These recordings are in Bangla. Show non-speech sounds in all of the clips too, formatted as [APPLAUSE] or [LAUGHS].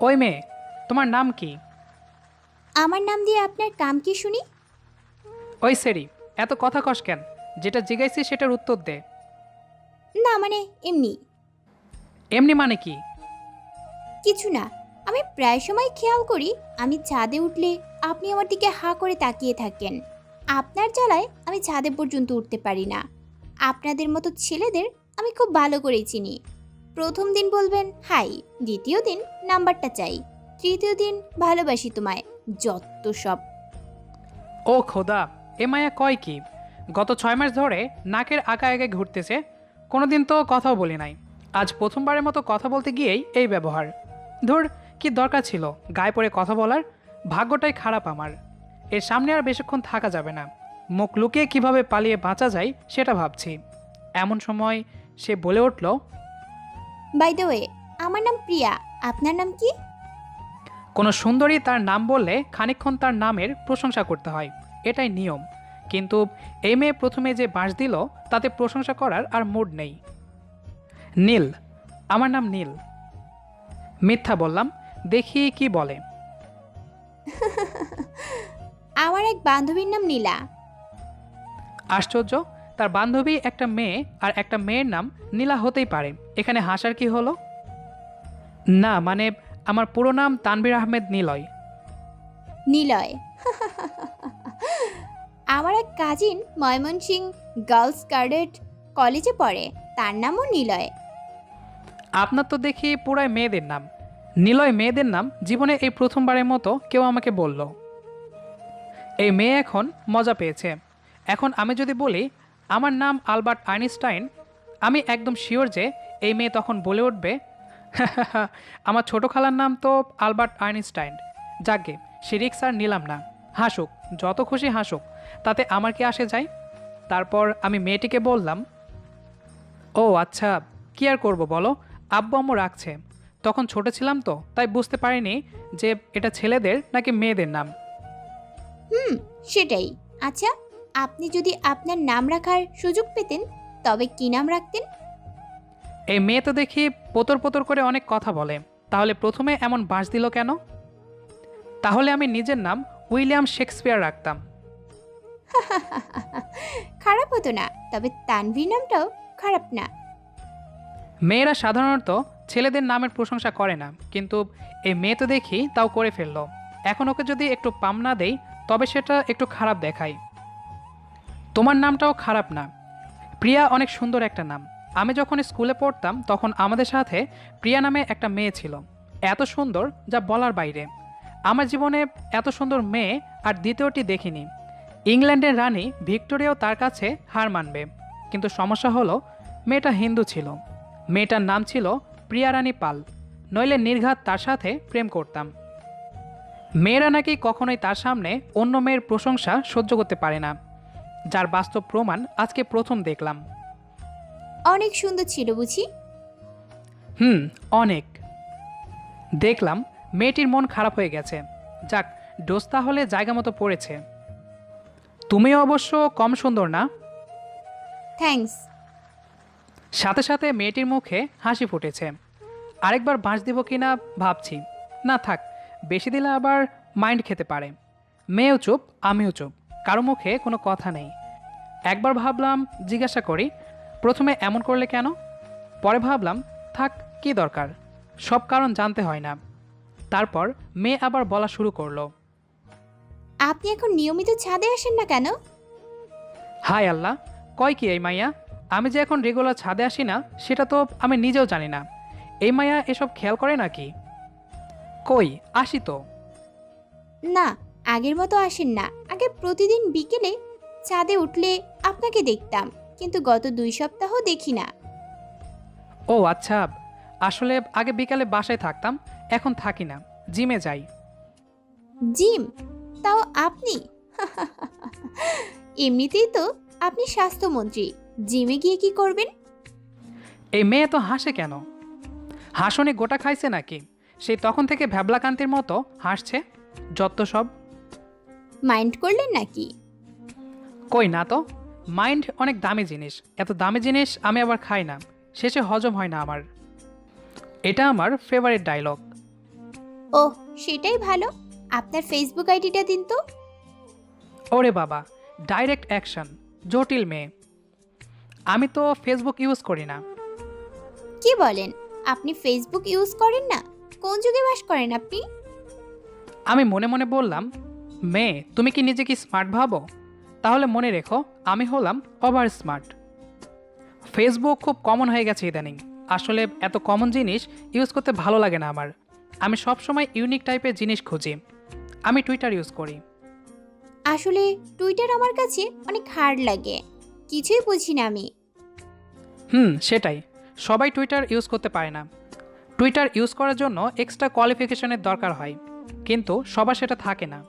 ওই মেয়ে? তোমার নাম কি? আমার নাম দিয়ে আপনার কাম কি শুনি? ওই সেরি এত কথা কস কেন? যেটা জিজ্ঞাসি সেটার উত্তর দে। না মানে এমনি। এমনি মানে কি? কিছু না আমি প্রায় সময় খেয়াল করি আমি ছাদে উঠলে আপনি আমার দিকে হা করে তাকিয়ে থাকেন। আপনার জ্বালায় আমি ছাদে পর্যন্ত উঠতে পারি না। আপনাদের মতো ছেলেদের আমি খুব ভালো করেই চিনি। প্রথম দিন বলবেন, হাই। দ্বিতীয় দিন, নাম্বারটা চাই। তৃতীয় দিন, ভালোবাসি তোমায়। যত সব। ও খোদা, এ মায়া কয় কি? গত ছয় মাস ধরে নাকের আঁকা আগে ঘুরতেছে, কোনোদিন তো কথাও বলি নাই। আজ প্রথমবারের মতো কথা বলতে গিয়েই এই ব্যবহার। ধুর, কি দরকার ছিল, গায়ে পড়ে কথা বলার? ভাগ্যটাই খারাপ আমার। এর সামনে আর বেশিক্ষণ থাকা যাবে না। মুখ লুকিয়ে কীভাবে পালিয়ে বাঁচা যায়, সেটা ভাবছি। এমন সময় সে বলে উঠল বাই দ্য ওয়ে আমার নাম প্রিয়া। আপনার নাম কি? কোনো সুন্দরী তার নাম বললে খানিকক্ষণ তার নামের প্রশংসা করতে হয়। এটাই নিয়ম। কিন্তু এই মেয়ে প্রথমে যে বাঁশ দিল তাতে প্রশংসা করার আর মুড নেই। নীল আমার নাম নীল। মিথ্যা বললাম দেখি কি বলে। [LAUGHS] আমার এক বান্ধবীর নাম নীলা। আশ্চর্য তার বান্ধবী একটা মেয়ে আর একটা মেয়ের নাম নীলা হতেই পারে। এখানে হাসার কি হলো? না মানে আমার পুরো নাম তানভীর আহমেদ নীলয়। নিলয়। আমার এক কাজিন ময়মনসিং গার্লস ক্যাডেট কলেজে পড়ে। তার নামও নিলয়। আপনার তো দেখি পুরাই মেয়েদের নাম। নিলয় মেয়েদের নাম জীবনে এই প্রথমবারের মতো কেউ আমাকে বলল। এই মেয়ে এখন মজা পেয়েছে। এখন আমি যদি বলি আমার নাম আলবার্ট আইনস্টাইন। আমি একদম শিওর যে এই মেয়ে তখন বলে উঠবে, [LAUGHS] আমার ছোট খালার নাম তো আলবার্ট আইনস্টাইন। যাকে সে রিক্স আর নিলাম না। হাসুক, যত খুশি হাসুক, তাতে আমার কি আসে যায়? তারপর আমি মেয়েটিকে বললাম, ও আচ্ছা কি আর করব বলো? আব্বু আম্মু রাখছে। তখন ছোট ছিলাম তো, তাই বুঝতে পারিনি যে এটা ছেলেদের নাকি মেয়েদের নাম। হুম, সেটাই। আচ্ছা আপনি যদি আপনার নাম রাখার সুযোগ পেতেন তবে কি নাম রাখতেন? এই মেয়ে তো দেখি পোতর পোতর করে অনেক কথা বলে। তাহলে প্রথমে এমন বাঁশ দিল কেন? তাহলে আমি নিজের নাম উইলিয়াম শেক্সপিয়ার রাখতাম। [LAUGHS] খারাপ হতো না তবে তানভীর নামটাও খারাপ না। মেয়েরা সাধারণত ছেলেদের নামের প্রশংসা করে না কিন্তু এই মেয়ে তো দেখি তাও করে ফেলল। এখন ওকে যদি একটু পাম না দেই তবে সেটা একটু খারাপ দেখায়। তোমার নামটাও খারাপ না। প্রিয়া অনেক সুন্দর একটা নাম। আমি যখন স্কুলে পড়তাম, তখন আমাদের সাথে প্রিয়া নামে একটা মেয়ে ছিল। এত সুন্দর যা বলার বাইরে। আমার জীবনে এত সুন্দর মেয়ে আর দ্বিতীয়টি দেখিনি। ইংল্যান্ডের রানী ভিক্টোরিয়াও তার কাছে হার মানবে। কিন্তু সমস্যা হলো, মেয়েটা হিন্দু ছিল। মেয়েটার নাম ছিল প্রিয়া রানী পাল। নইলে নির্ঘাত তার সাথে প্রেম করতাম। মেয়েরা নাকি কখনোই তার সামনে অন্য মেয়ের প্রশংসা সহ্য করতে পারে না। যার বাস্তব প্রমাণ আজকে প্রথম দেখলাম। অনেক সুন্দর ছিল বুঝি? হুম অনেক। দেখলাম মেয়েটির মন খারাপ হয়ে গেছে। যাক ডোজ তাহলে জায়গা মতো পড়েছে। তুমিও অবশ্য কম সুন্দর না? থ্যাঙ্কস সাথে সাথে মেয়েটির মুখে হাসি ফুটেছে। আরেকবার বাঁশ দিব কি না ভাবছি। না থাক বেশি দিলে আবার মাইন্ড খেতে পারে। মেয়েও চুপ আমিও চুপ। কারও মুখে কোনো কথা নেই। একবার ভাবলাম জিজ্ঞাসা করি প্রথমে এমন করলে কেন? পরে ভাবলাম থাক কি দরকার? সব কারণ জানতে হয় না। তারপর মেয়ে আবার বলা শুরু করল আপনি এখন নিয়মিত ছাদে আসেন না কেন? হাই আল্লাহ কয় কি এই মাইয়া? আমি যে এখন রেগুলার ছাদে আসি না সেটা তো আমি নিজেও জানি না। এই মাইয়া এসব খেয়াল করে নাকি? কই আসি তো। না আগের মতো আসেন না। আগে প্রতিদিন বিকেলে ছাদে উঠলে আপনাকে দেখতাম কিন্তু গত দুই সপ্তাহ দেখি না। ও আচ্ছা। আসলে আগে বিকালে বাসায় থাকতাম এখন থাকি না। জিমে যাই। জিম? তাও আপনি? এমনিতেই তো আপনি স্বাস্থ্যমন্ত্রী। জিমে গিয়ে কি করবেন? এই মেয়ে তো হাসে কেন? হাসনে গোটা খাইছে নাকি? সে তখন থেকে ভ্যাবলাকান্তির মতো হাসছে যত সব। মাইন্ড করলেন নাকি? কই না তো মাইন্ড অনেক দামি জিনিস এত দামি জিনিস আমি আবার খাই না শেষে হজম হয় না আমার। এটা আমার ফেভারিট ডায়লগ ওহ সেটাই ভালো আপনার ফেসবুক আইডিটা দিন তো। ওরে বাবা ডাইরেক্ট অ্যাকশন জটিল মেয়ে। আমি তো ফেসবুক ইউজ করি না। কি বলেন আপনি ফেসবুক ইউজ করেন না? কোন যুগে বাস করেন আপনি? আমি মনে মনে বললাম মেয়ে তুমি কি নিজেকে স্মার্ট ভাবো? তাহলে মনে রেখো আমি হলাম ওভার স্মার্ট ফেসবুক খুব কমন হয়ে গেছে ইদানিং। আসলে এত কমন জিনিস ইউজ করতে ভালো লাগে না আমার। আমি সবসময় ইউনিক টাইপের জিনিস খুঁজি। আমি টুইটার ইউজ করি। আসলে টুইটার আমার কাছে অনেক হার্ড লাগে। কিছুই বুঝি না আমি। হুম সেটাই। সবাই টুইটার ইউজ করতে পারে না। টুইটার ইউজ করার জন্য এক্সট্রা কোয়ালিফিকেশনের দরকার হয়। কিন্তু সবার সেটা থাকে না।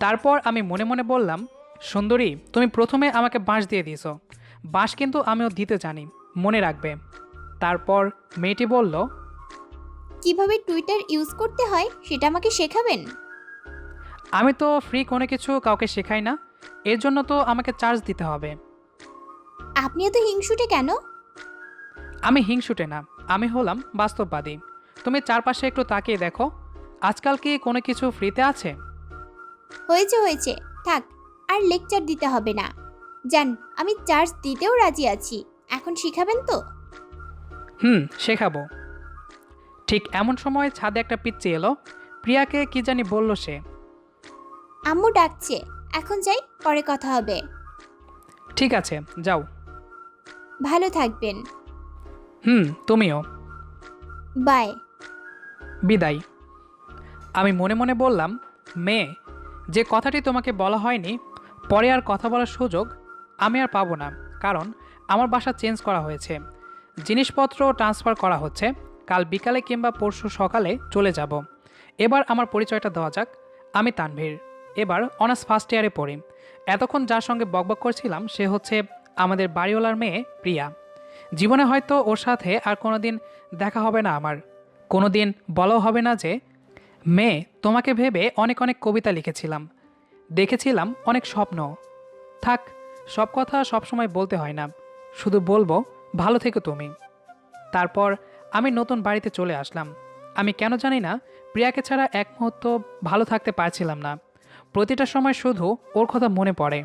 তারপর আমি মনে মনে বললাম সুন্দরী তুমি প্রথমে আমাকে বাঁশ দিয়ে দিয়েছ। বাঁশ কিন্তু আমিও দিতে জানি মনে রাখবে। তারপর মেয়েটি বলল কীভাবে টুইটার ইউজ করতে হয় সেটা আমাকে শেখাবেন? আমি তো ফ্রি কোনো কিছু কাউকে শেখাই না এর জন্য তো আমাকে চার্জ দিতে হবে। আপনি এত হিংসুটে কেন? আমি হিংসুটে না আমি হলাম বাস্তববাদী। তুমি চারপাশে একটু তাকিয়ে দেখো আজকাল কি কোনো কিছু ফ্রিতে আছে? হয়েছে হয়েছে। থাক আর লেকচার দিতে হবে না। যান আমি চার্জ দিতেও রাজি আছি। এখন শিখাবেন তো? হুম শেখাবো। ঠিক এমন সময় ছাদে একটা পিচ্চি এলো। প্রিয়াকে কি জানি বলল সে। আম্মু ডাকছে। এখন যাই পরে কথা হবে। ঠিক আছে যাও। ভালো থাকবেন। হুম তুমিও। বাই। বিদায়। আমি মনে মনে বললাম মেয়ে যে কথাটি তোমাকে বলা হয়নি, পরে আর কথা বলার সুযোগ আমি আর পাবো না, কারণ আমার বাসা চেঞ্জ করা হয়েছে। জিনিসপত্র ট্রান্সফার করা হচ্ছে, কাল বিকালে কিংবা পরশু সকালে চলে যাব। এবার আমার পরিচয়টা দেওয়া যাক, আমি তানভীর। এবার অনার্স ফার্স্ট ইয়ারে পড়ি। এতক্ষণ যার সঙ্গে বকবক করছিলাম, সে হচ্ছে আমাদের বাড়িওয়ালার মেয়ে প্রিয়া। জীবনে হয়তো ওর সাথে আর কোনোদিন দেখা হবে না আমার। কোনোদিন বলাও হবে না যে মেয়ে, তোমাকে ভেবে অনেক অনেক কবিতা লিখেছিলাম। দেখেছিলাম অনেক স্বপ্ন। থাক, সব কথা সবসময় বলতে হয় না। শুধু বলব, ভালো থেকো তুমি। তারপর আমি নতুন বাড়িতে চলে আসলাম। আমি কেন জানি না, প্রিয়াকে ছাড়া এক মুহূর্ত ভালো থাকতে পারছিলাম না। প্রতিটা সময় শুধু ওর কথা মনে পড়ে।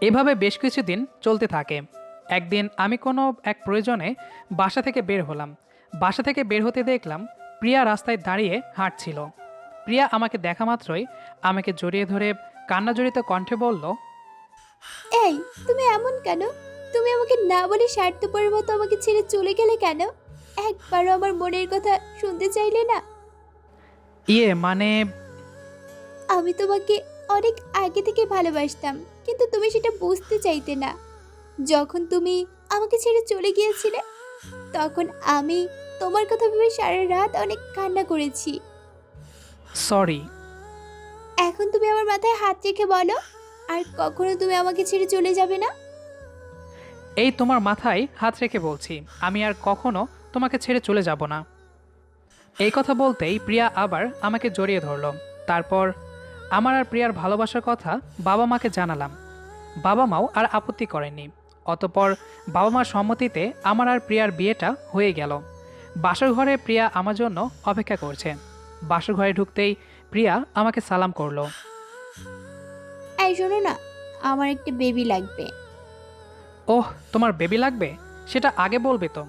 এভাবে বেশ কিছুদিন চলতে থাকে। একদিন আমি কোনো এক প্রয়োজনে বাসা থেকে বের হলাম। বাসা থেকে বের হতে দেখলাম প্রিয়া রাস্তায় দাঁড়িয়ে হাঁটছিল। প্রিয়া আমাকে দেখা মাত্রই আমাকে জড়িয়ে ধরে কান্না জড়িত কণ্ঠে বলল এই তুমি এমন কেন? তুমি আমাকে না বলে স্বার্থপরের মতো আমাকে ছেড়ে চলে গেলে কেন? একবারও আমার মনের কথা শুনতে চাইলে না? ইয়ে মানে আমি তোমাকে অনেক আগে থেকে ভালোবাসতাম কিন্তু তুমি সেটা বুঝতে চাইতে না। যখন তুমি আমাকে ছেড়ে চলে গিয়েছিলে তখন আমি তোমার কথা ভেবে সারা রাত অনেক কান্না করেছি। সরি এখন তুমি আমার মাথায় হাত রেখে বলো আর কখনো তুমি আমাকে ছেড়ে চলে যাবে না? এই তোমার মাথায় হাত রেখে বলছি আমি আর কখনো তোমাকে ছেড়ে চলে যাব না। এই কথা বলতেই প্রিয়া আবার আমাকে জড়িয়ে ধরলো। তারপর আমার আর প্রিয়ার ভালোবাসার কথা বাবা মাকে জানালাম। বাবা মাও আর আপত্তি করেনি অতপর বাবা মার সম্মতিতে আমার আর প্রিয়ার বিয়েটা হয়ে গেল। বাসর ঘরে প্রিয়া আমার জন্য অপেক্ষা করছে। বাসর ঘরে ঢুকতেই প্রিয়া আমাকে সালাম করল। এই শোনো না আমার একটা বেবি লাগবে। ওহ তোমার বেবি লাগবে? সেটা আগে বলবে তো।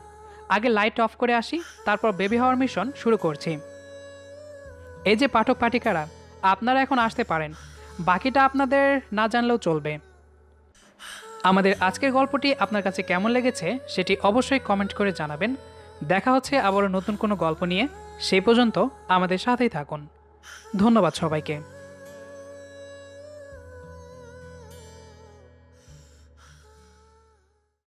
আগে লাইট অফ করে আসি তারপর বেবি হওয়ার মিশন শুরু করছি। এই যে পাঠক পাঠিকারা আপনারা এখন আসতে পারেন। বাকিটা আপনাদের না জানলেও চলবে। আমাদের আজকের গল্পটি আপনার কাছে কেমন লেগেছে সেটি অবশ্যই কমেন্ট করে জানাবেন। দেখা হচ্ছে আবারও নতুন কোনো গল্প নিয়ে। সেই পর্যন্ত আমাদের সাথেই থাকুন। ধন্যবাদ সবাইকে।